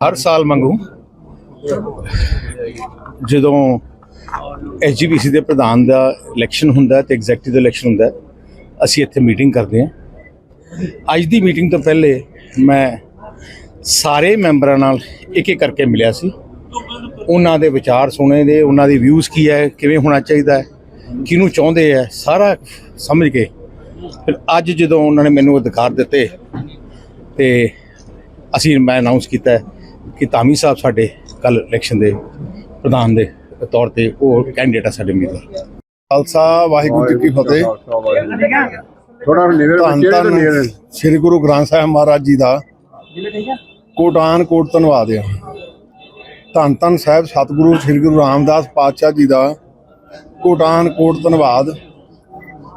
ਹਰ ਸਾਲ ਮੰਗੂ। ਜਦੋਂ ਐਸਜੀਪੀਸੀ ਦੇ ਪ੍ਰਧਾਨ ਦਾ ਇਲੈਕਸ਼ਨ ਹੁੰਦਾ ਹੈ ਤੇ ਐਗਜ਼ੈਕਟਿਵ ਦਾ ਇਲੈਕਸ਼ਨ ਹੁੰਦਾ ਅਸੀਂ ਇੱਥੇ ਮੀਟਿੰਗ ਕਰਦੇ ਹਾਂ। ਅੱਜ ਦੀ ਮੀਟਿੰਗ ਤੋਂ ਪਹਿਲੇ ਮੈਂ ਸਾਰੇ ਮੈਂਬਰਾਂ ਨਾਲ ਇੱਕ ਇੱਕ ਕਰਕੇ ਮਿਲਿਆ ਸੀ। ਉਹਨਾਂ ਦੇ ਵਿਚਾਰ ਸੁਣੇ ਦੇ ਉਹਨਾਂ ਦੀ ਵਿਊਜ਼ ਕੀ ਹੈ, ਕਿਵੇਂ ਹੋਣਾ ਚਾਹੀਦਾ ਹੈ, ਕਿਹਨੂੰ ਚਾਹੁੰਦੇ ਆ ਸਾਰਾ ਸਮਝ ਕੇ। ਫਿਰ ਅੱਜ ਜਦੋਂ ਉਹਨਾਂ ਨੇ ਮੈਨੂੰ ਅਧਿਕਾਰ ਦਿੱਤੇ ਤੇ ਅਸੀਂ ਮੈਂ ਅਨਾਉਂਸ ਕੀਤਾ ਹੈ ਕਿ ਧਾਮੀ ਸਾਹਿਬ ਸਾਡੇ ਕੱਲ ਇਲੈਕਸ਼ਨ ਦੇ ਪ੍ਰਧਾਨ ਦੇ ਤੌਰ ਤੇ ਉਹ ਕੈਂਡੀਡੇਟ ਆ ਸਾਡੇ ਉਮੀਦਵਾਰ। ਖਾਲਸਾ ਵਾਹਿਗੁਰੂ ਜੀ ਕੀ ਫਤਿਹ। ਥੋੜਾ ਧੰਨ ਬੱਚੇ ਸ੍ਰੀ ਗੁਰੂ ਗ੍ਰੰਥ ਸਾਹਿਬ ਮਹਾਰਾਜ ਜੀ ਦਾ। ਕੋਟਾਨ ਕੋਟ ਧੰਨਵਾਦ ਆ। ਧੰਨ ਧੰਨ ਸਾਹਿਬ ਸਤਿਗੁਰੂ ਸ੍ਰੀ ਗੁਰੂ ਰਾਮਦਾਸ ਪਾਤਸ਼ਾਹ ਜੀ ਦਾ ਕੋਟਾਨ ਕੋਟ ਧੰਨਵਾਦ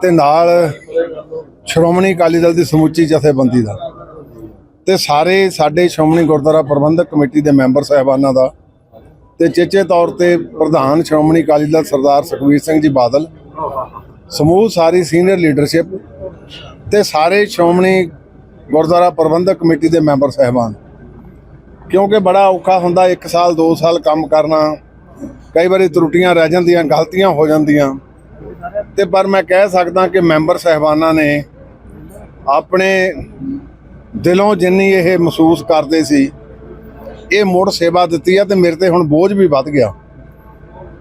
ਤੇ ਨਾਲ ਸ਼੍ਰੋਮਣੀ ਅਕਾਲੀ ਦਲ ਦੀ ਸਮੁੱਚੀ ਜਥੇਬੰਦੀ ਦਾ। ਤੇ ਸਾਰੇ ਸਾਡੇ ਸ਼੍ਰੋਮਣੀ ਗੁਰਦੁਆਰਾ ਪ੍ਰਬੰਧਕ ਕਮੇਟੀ ਦੇ ਮੈਂਬਰ ਸਾਹਿਬਾਨਾਂ ਦਾ ਤੇ ਚੇਚੇ ਤੌਰ ਤੇ ਪ੍ਰਧਾਨ ਸ਼੍ਰੋਮਣੀ ਅਕਾਲੀ ਦਲ ਸਰਦਾਰ ਸੁਖਬੀਰ ਸਿੰਘ ਜੀ ਬਾਦਲ, ਸਮੂਹ ਸਾਰੀ ਸੀਨੀਅਰ ਲੀਡਰਸ਼ਿਪ ਤੇ ਸਾਰੇ ਸ਼੍ਰੋਮਣੀ ਗੁਰਦੁਆਰਾ ਪ੍ਰਬੰਧਕ ਕਮੇਟੀ ਦੇ ਮੈਂਬਰ ਸਹਿਬਾਨ। ਕਿਉਂਕਿ ਬੜਾ ਔਖਾ ਹੁੰਦਾ 1 ਸਾਲ 2 ਸਾਲ ਕੰਮ ਕਰਨਾ, ਕਈ ਵਾਰੀ ਤਰੁੱਟੀਆਂ ਰਹਿ ਜਾਂਦੀਆਂ, ਗਲਤੀਆਂ ਹੋ ਜਾਂਦੀਆਂ। ਤੇ ਪਰ ਮੈਂ ਕਹਿ ਸਕਦਾ ਕਿ ਮੈਂਬਰ ਸਹਿਬਾਨਾਂ ਨੇ ਆਪਣੇ ਦਿਲੋਂ ਜਿੰਨੀ ਇਹ ਮਹਿਸੂਸ ਕਰਦੇ ਸੀ, ਇਹ ਮੁੜ ਸੇਵਾ ਦਿੱਤੀ ਆ ਤੇ ਮੇਰੇ ਤੇ ਹੁਣ ਬੋਝ ਵੀ ਵੱਧ ਗਿਆ।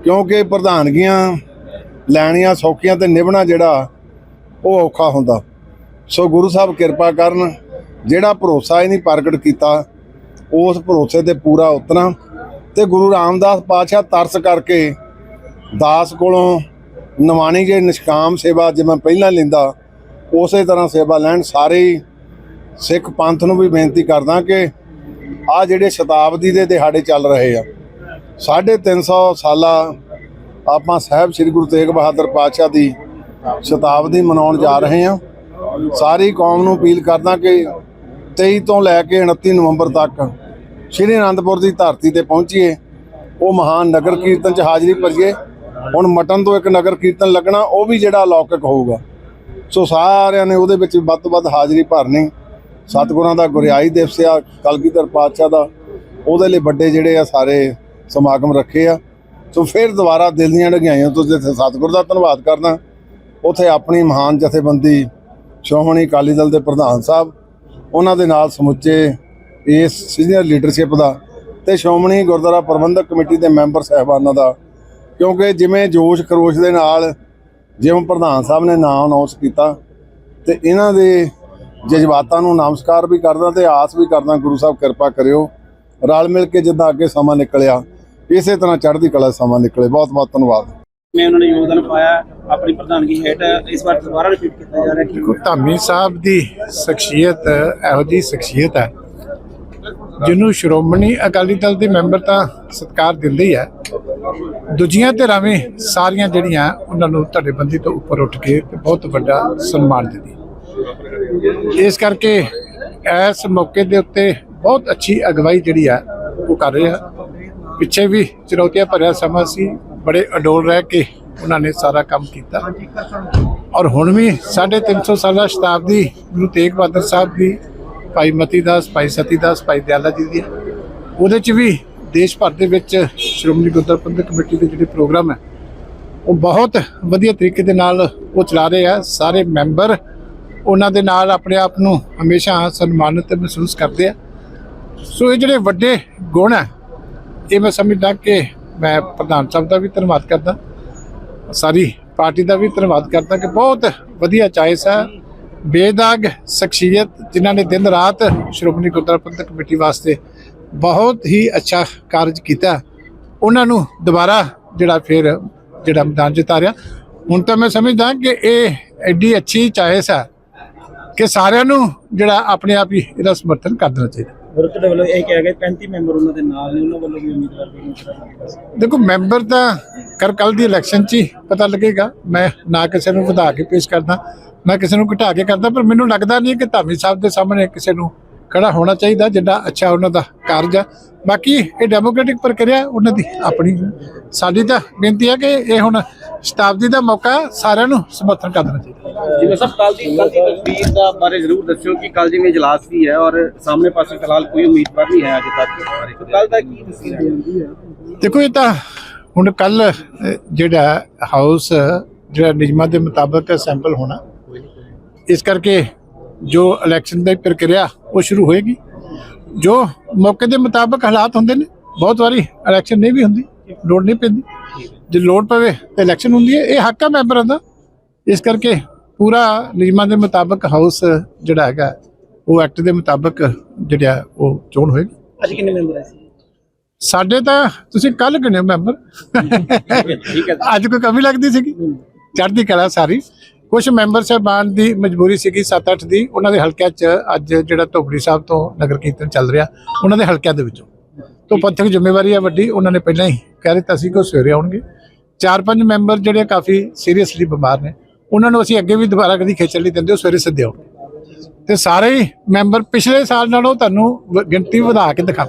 ਕਿਉਂਕਿ ਪ੍ਰਧਾਨਗੀਆਂ ਲੈਣੀਆਂ ਸੌਖੀਆਂ ਤੇ ਨਿਭਣਾ ਜਿਹੜਾ, ਉਹ ਔਖਾ ਹੁੰਦਾ। ਸੋ ਗੁਰੂ ਸਾਹਿਬ ਕਿਰਪਾ ਕਰਨ, ਜਿਹੜਾ ਭਰੋਸਾ ਇਹਨੇ ਪ੍ਰਗਟ ਕੀਤਾ, ਉਸ ਭਰੋਸੇ ਤੇ ਪੂਰਾ ਉਤਰਾਂ ਤੇ ਗੁਰੂ ਰਾਮਦਾਸ ਪਾਤਸ਼ਾਹ ਤਰਸ ਕਰਕੇ ਦਾਸ ਕੋਲੋਂ ਨਵਾਣੀ ਜੇ ਨਿਸ਼ਕਾਮ ਸੇਵਾ ਜਿਵੇਂ ਪਹਿਲਾਂ ਲੈਂਦਾ, ਉਸੇ ਤਰ੍ਹਾਂ ਸੇਵਾ ਲੈਣ ਸਾਰੇ ਸਿੱਖ ਪੰਥ ਨੂੰ ਵੀ ਬੇਨਤੀ ਕਰਦਾ ਕਿ ਆ ਜਿਹੜੇ ਸ਼ਤਾਬਦੀ ਦੇ ਦਿਹਾੜੇ ਚੱਲ ਰਹੇ ਆ 350 ਸਾਲਾ ਆਪਾਂ ਸਾਹਿਬ ਸ੍ਰੀ ਗੁਰੂ ਤੇਗ ਬਹਾਦਰ ਪਾਤਸ਼ਾਹ ਦੀ ਸ਼ਤਾਬਦੀ ਮਨਾਉਣ ਜਾ ਰਹੇ ਹਾਂ ਸਾਰੀ ਕੌਮ ਨੂੰ ਅਪੀਲ ਕਰਦਾ ਕਿ 23 ਤੋਂ ਲੈ ਕੇ 29 ਨਵੰਬਰ ਤੱਕ ਸ੍ਰੀ ਅਨੰਦਪੁਰ ਦੀ ਧਰਤੀ ਤੇ ਪਹੁੰਚੀਏ, ਉਹ ਮਹਾਨ ਨਗਰ ਕੀਰਤਨ 'ਚ ਹਾਜ਼ਰੀ ਭਰੀਏ। ਹੁਣ ਮਟਨ ਤੋਂ ਇੱਕ ਨਗਰ ਕੀਰਤਨ ਲੱਗਣਾ, ਉਹ ਵੀ ਜਿਹੜਾ ਅਲੌਕਿਕ ਹੋਊਗਾ। ਸੋ ਸਾਰਿਆਂ ਨੇ ਉਹਦੇ ਵਿੱਚ ਵੱਧ ਤੋਂ ਵੱਧ ਹਾਜ਼ਰੀ ਭਰਨੀ। ਸਤਿਗੁਰਾਂ ਦਾ ਗੁਰਿਆਈ ਦਿਵਸ ਆ, ਕਲਗੀਧਰ ਪਾਤਸ਼ਾਹ ਦਾ। ਉਹਦੇ ਲਈ ਵੱਡੇ ਜਿਹੜੇ ਆ ਸਾਰੇ ਸਮਾਗਮ ਰੱਖੇ ਆ। ਸੋ ਫਿਰ ਦੁਬਾਰਾ ਦਿਲ ਦੀਆਂ ਢਗਾਈਆਂ ਤੋਂ ਜਿੱਥੇ ਸਤਿਗੁਰ ਦਾ ਧੰਨਵਾਦ ਕਰਨਾ, ਉੱਥੇ ਆਪਣੀ ਮਹਾਨ ਜਥੇਬੰਦੀ ਸ਼੍ਰੋਮਣੀ ਅਕਾਲੀ ਦਲ ਦੇ ਪ੍ਰਧਾਨ ਸਾਹਿਬ, ਉਹਨਾਂ ਦੇ ਨਾਲ ਸਮੁੱਚੇ ਇਸ ਸੀਨੀਅਰ ਲੀਡਰਸ਼ਿਪ ਦਾ ਤੇ ਸ਼੍ਰੋਮਣੀ ਗੁਰਦੁਆਰਾ ਪ੍ਰਬੰਧਕ ਕਮੇਟੀ ਦੇ ਮੈਂਬਰ ਸਹਿਬਾਨਾਂ ਦਾ। ਕਿਉਂਕਿ ਜਿਵੇਂ ਜੋਸ਼ ਖਰੋਸ਼ ਦੇ ਨਾਲ ਜਿਵੇਂ ਪ੍ਰਧਾਨ ਸਾਹਿਬ ਨੇ ਨਾਮ ਅਨਾਉਂਸ ਕੀਤਾ ਤੇ ਇਹਨਾਂ ਦੇ ਜਜ਼ਬਾਤਾਂ ਨੂੰ ਨਮਸਕਾਰ ਵੀ ਕਰਦਾ ਤੇ ਆਸ ਵੀ ਕਰਦਾ ਗੁਰੂ ਸਾਹਿਬ ਕਿਰਪਾ ਕਰਿਓ। ਰਲ ਮਿਲ ਕੇ ਜਿੱਦਾਂ ਅੱਗੇ ਸਮਾਂ ਨਿਕਲਿਆ ਇਸੇ ਤਰ੍ਹਾਂ ਚੜ੍ਹਦੀ ਕਲਾ ਸਮਾਂ ਨਿਕਲੇ। ਬਹੁਤ ਬਹੁਤ ਧੰਨਵਾਦ। ਮੈਂ ਉਹਨਾਂ ਨੇ ਯੋਗਦਾਨ ਪਾਇਆ ਆਪਣੀ ਪ੍ਰਧਾਨਗੀ ਹੇਠ ਇਸ ਵਾਰ ਦੁਬਾਰਾ ਰਿਪੀਟ ਕੀਤਾ ਜਾ ਰਿਹਾ ਕਿ ਦੇਖੋ ਧਾਮੀ ਸਾਹਿਬ ਦੀ ਸ਼ਖਸੀਅਤ ਇਹੋ ਜੀ ਸ਼ਖਸੀਅਤ ਹੈ ਜਿਹਨੂੰ ਸ਼੍ਰੋਮਣੀ ਅਕਾਲੀ ਦਲ ਦੇ ਮੈਂਬਰ ਤਾਂ ਸਤਿਕਾਰ ਦਿੰਦੇ ਹੀ ਹੈ। ਦੂਜੀਆਂ ਧਿਰਾਂ ਵੀ ਸਾਰੀਆਂ ਜਿਹੜੀਆਂ ਉਹਨਾਂ ਨੂੰ ਧੜੇਬੰਦੀ ਤੋਂ ਉੱਪਰ ਉੱਠ ਕੇ ਤੇ ਬਹੁਤ ਵੱਡਾ ਸਨਮਾਨ ਦਿੰਦੀ। ਇਸ ਕਰਕੇ ਇਸ ਮੌਕੇ ਦੇ ਉੱਤੇ ਬਹੁਤ ਅੱਛੀ ਅਗਵਾਈ ਜਿਹੜੀ ਆ ਉਹ ਕਰ ਰਹੇ ਆ ਪਿੱਛੇ ਵੀ ਚੁਣੌਤੀਆਂ ਭਰਿਆ ਸਮਾਂ ਸੀ, ਬੜੇ ਅਡੋਲ ਰਹਿ ਕੇ ਉਹਨਾਂ ਨੇ ਸਾਰਾ ਕੰਮ ਕੀਤਾ। ਔਰ ਹੁਣ ਵੀ 350 ਸਾਲਾ ਸ਼ਤਾਬਦੀ ਗੁਰੂ ਤੇਗ ਬਹਾਦਰ ਸਾਹਿਬ ਦੀ, ਭਾਈ ਮਤੀ ਦਾਸ, ਭਾਈ ਸਤੀ ਦਾਸ, ਭਾਈ ਦਿਆਲਾ ਜੀ ਦੀ। ਉਹਦੇ ਚ ਵੀ ਦੇਸ਼ ਭਰ ਦੇ ਵਿੱਚ ਸ਼੍ਰੋਮਣੀ ਗੁਰਦੁਆਰਾ ਪ੍ਰਬੰਧਕ ਕਮੇਟੀ ਦੇ ਜਿਹੜੇ ਪ੍ਰੋਗਰਾਮ ਹੈ, ਉਹ ਬਹੁਤ ਵਧੀਆ ਤਰੀਕੇ ਦੇ ਨਾਲ ਉਹ ਚਲਾ ਰਹੇ ਆ। ਸਾਰੇ ਮੈਂਬਰ ਉਹਨਾਂ ਦੇ ਨਾਲ ਆਪਣੇ ਆਪ ਨੂੰ ਹਮੇਸ਼ਾ ਸਨਮਾਨਿਤ ਮਹਿਸੂਸ ਕਰਦੇ ਆ। ਸੋ ਇਹ ਜਿਹੜੇ ਵੱਡੇ ਗੁਣ ਹੈ ਇਹ ਮੈਂ ਸਮਝਦਾ ਕਿ ਮੈਂ ਪ੍ਰਧਾਨ ਸਾਹਿਬ ਦਾ ਵੀ ਧੰਨਵਾਦ ਕਰਦਾ। ਸਾਰੀ ਪਾਰਟੀ ਦਾ ਵੀ ਧੰਨਵਾਦ ਕਰਦਾ ਕਿ ਬਹੁਤ ਵਧੀਆ ਚਾਇਸ ਹੈ ਬੇਦਾਗ, ਸ਼ਖਸੀਅਤ, ਜਿਨ੍ਹਾਂ ਨੇ ਦਿਨ ਰਾਤ ਸ਼੍ਰੋਮਣੀ ਗੁਰਦੁਆਰਾ ਪ੍ਰਬੰਧਕ ਕਮੇਟੀ ਵਾਸਤੇ ਬਹੁਤ ਹੀ ਅੱਛਾ ਕਾਰਜ ਕੀਤਾ। ਉਹਨਾਂ ਨੂੰ ਦੁਬਾਰਾ ਜਿਹੜਾ ਫਿਰ ਜਿਹੜਾ ਮੈਦਾਨ ਜਿਤਾ ਰਿਹਾ ਹੁਣ ਤਾਂ ਮੈਂ ਸਮਝਦਾ ਕਿ ਇਹ ਐਡੀ ਅੱਛੀ ਚਾਇਸ ਹੈ ਕਿ ਸਾਰਿਆਂ ਨੂੰ ਜਿਹੜਾ ਆਪਣੇ ਆਪ ਹੀ ਇਹਦਾ ਸਮਰਥਨ ਕਰ ਦੇਣਾ ਚਾਹੀਦਾ। ਵਿਰੋਧ ਦੇ ਵੱਲੋਂ ਇਹ ਕਿਹਾ ਗਿਆ 35 ਮੈਂਬਰ ਉਹਨਾਂ ਦੇ ਨਾਲ ਨੇ ਉਹਨਾਂ ਵੱਲੋਂ ਵੀ ਉਮੀਦਵਾਰ ਦੇ ਨੂੰ ਦੇਖੋ ਮੈਂਬਰ ਤਾਂ ਕਰ ਕੱਲ ਦੀ ਇਲੈਕਸ਼ਨ 'ਚ ਹੀ ਪਤਾ ਲੱਗੇਗਾ। ਮੈਂ ਨਾ ਕਿਸੇ ਨੂੰ ਵਧਾ ਕੇ ਪੇਸ਼ ਕਰਦਾ ਨਾ ਕਿਸੇ ਨੂੰ ਘਟਾ ਕੇ ਕਰਦਾ ਪਰ ਮੈਨੂੰ ਲੱਗਦਾ ਨਹੀਂ ਕਿ ਧਾਮੀ ਸਾਹਿਬ ਦੇ ਸਾਹਮਣੇ ਕਿਸੇ ਨੂੰ ਖੜਾ ਹੋਣਾ ਚਾਹੀਦਾ ਜਿੱਦਾਂ ਅੱਛਾ ਉਹਨਾਂ ਦਾ ਕਾਰਜ ਆ। ਬਾਕੀ ਇਹ ਡੈਮੋਕ੍ਰੈਟਿਕ ਪ੍ਰਕਿਰਿਆ ਉਹਨਾਂ ਦੀ ਆਪਣੀ ਸਾਡੀ ਤਾਂ ਬੇਨਤੀ ਹੈ ਕਿ ਇਹ ਹੁਣ ਸ਼ਤਾਬਦੀ ਦਾ ਮੌਕਾ ਸਾਰਿਆਂ ਨੂੰ ਸਮਰਥਨ ਕਰ ਦੇਣਾ ਚਾਹੀਦਾ। ਜਿਵੇਂ ਸਭ ਕੱਲ ਦੀ ਕੱਲ ਦੀ ਤਸਵੀਰ ਦਾ ਬਾਰੇ ਜ਼ਰੂਰ ਦੱਸਿਓ ਕਿ ਕੱਲ ਜਿਵੇਂ ਇਜਲਾਸ ਵੀ ਹੈ ਔਰ ਸਾਹਮਣੇ ਪਾਸੇ ਫਿਲਹਾਲ ਕੋਈ ਉਮੀਦਵਾਰ ਨਹੀਂ ਹੈ ਅਜੇ ਤੱਕ ਕੱਲ ਦਾ ਕੀ ਤਸਵੀਰ ਹੈ? ਦੇਖੋ ਇਹ ਤਾਂ ਹੁਣ ਕੱਲ ਜਿਹੜਾ ਹਾਊਸ ਜਿਹੜਾ ਨਿਯਮਾਂ ਦੇ ਮੁਤਾਬਕ ਸੈਂਪਲ ਹੋਣਾ ਇਸ ਕਰਕੇ ਜੋ ਇਲੈਕਸ਼ਨ ਦੀ ਪ੍ਰਕਿਰਿਆ ਉਹ ਸ਼ੁਰੂ ਹੋਏਗੀ। ਜੋ ਮੌਕੇ ਦੇ ਮੁਤਾਬਕ ਹਾਲਾਤ ਹੁੰਦੇ ਨੇ ਬਹੁਤ ਵਾਰੀ ਇਲੈਕਸ਼ਨ ਨਹੀਂ ਵੀ ਹੁੰਦੀ ਲੋੜ ਨਹੀਂ ਪੈਂਦੀ। ਜੇ ਲੋੜ ਪਵੇ ਤਾਂ ਇਲੈਕਸ਼ਨ ਹੁੰਦੀ ਹੈ ਇਹ ਹੱਕ ਹੈ ਮੈਂਬਰਾਂ ਦਾ। ਇਸ ਕਰਕੇ ਪੂਰਾ ਨਿਯਮਾਂ ਦੇ ਮੁਤਾਬਕ ਹਾਊਸ ਜਿਹੜਾ ਹੈਗਾ ਉਹ ਐਕਟ ਦੇ ਮੁਤਾਬਕ ਜਿਹੜਾ ਉਹ ਚੋਣ ਹੋਏਗੀ। ਅੱਜ ਕਿੰਨੇ ਮੈਂਬਰ ਹੈ ਸਾਡੇ ਤਾਂ ਤੁਸੀਂ ਕੱਲ ਗਿਣੇ ਮੈਂਬਰ ਠੀਕ ਹੈ। ਅੱਜ ਕੋਈ ਕਮੀ ਲੱਗਦੀ ਸੀਗੀ? ਚੜ੍ਹਦੀ ਕਲਾ ਸਾਰੀ। ਕੁਝ ਮੈਂਬਰ ਸਾਹਿਬਾਨ ਦੀ ਮਜਬੂਰੀ ਸੀਗੀ 7-8 ਦੀ। ਉਹਨਾਂ ਦੇ ਹਲਕਿਆਂ 'ਚ ਅੱਜ ਜਿਹੜਾ ਧੋਬੜੀ ਸਾਹਿਬ ਤੋਂ ਨਗਰ ਕੀਰਤਨ ਚੱਲ ਰਿਹਾ ਉਹਨਾਂ ਦੇ ਹਲਕਿਆਂ ਦੇ ਵਿੱਚੋਂ। ਤੋਂ ਪੰਥਕ ਜ਼ਿੰਮੇਵਾਰੀ ਹੈ ਵੱਡੀ ਉਹਨਾਂ ਨੇ ਪਹਿਲਾਂ ਹੀ ਕਹਿ ਦਿੱਤਾ ਸੀ ਕਿ ਉਹ ਸਵੇਰੇ ਆਉਣਗੇ। ਚਾਰ ਪੰਜ ਮੈਂਬਰ ਜਿਹੜੇ ਕਾਫੀ ਸੀਰੀਅਸਲੀ ਬਿਮਾਰ ਨੇ। ਉਹਨਾਂ ਨੂੰ ਅਸੀਂ ਅੱਗੇ ਵੀ ਦੁਬਾਰਾ ਕਦੀ ਖੇਚਲ ਨਹੀਂ ਦਿੰਦੇ, ਉਹ ਸਵੇਰੇ ਸਿੱਧੇ ਆਉਣਗੇ। ਤੇ ਸਾਰੇ ਹੀ ਮੈਂਬਰ ਪਿਛਲੇ ਸਾਲ ਨਾਲੋਂ ਤੁਹਾਨੂੰ ਗਿਣਤੀ ਵਧਾ ਕੇ ਦਿਖਾ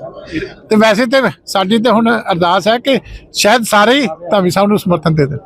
ਤੇ ਵੈਸੇ ਤੇ ਸਾਡੀ ਤੇ ਹੁਣ ਅਰਦਾਸ ਹੈ ਕਿ ਸ਼ਾਇਦ ਸਾਰੇ ਹੀ ਧਾਮੀ ਸਾਹਿਬ ਨੂੰ ਸਮਰਥਨ ਦੇ ਦੇਣ।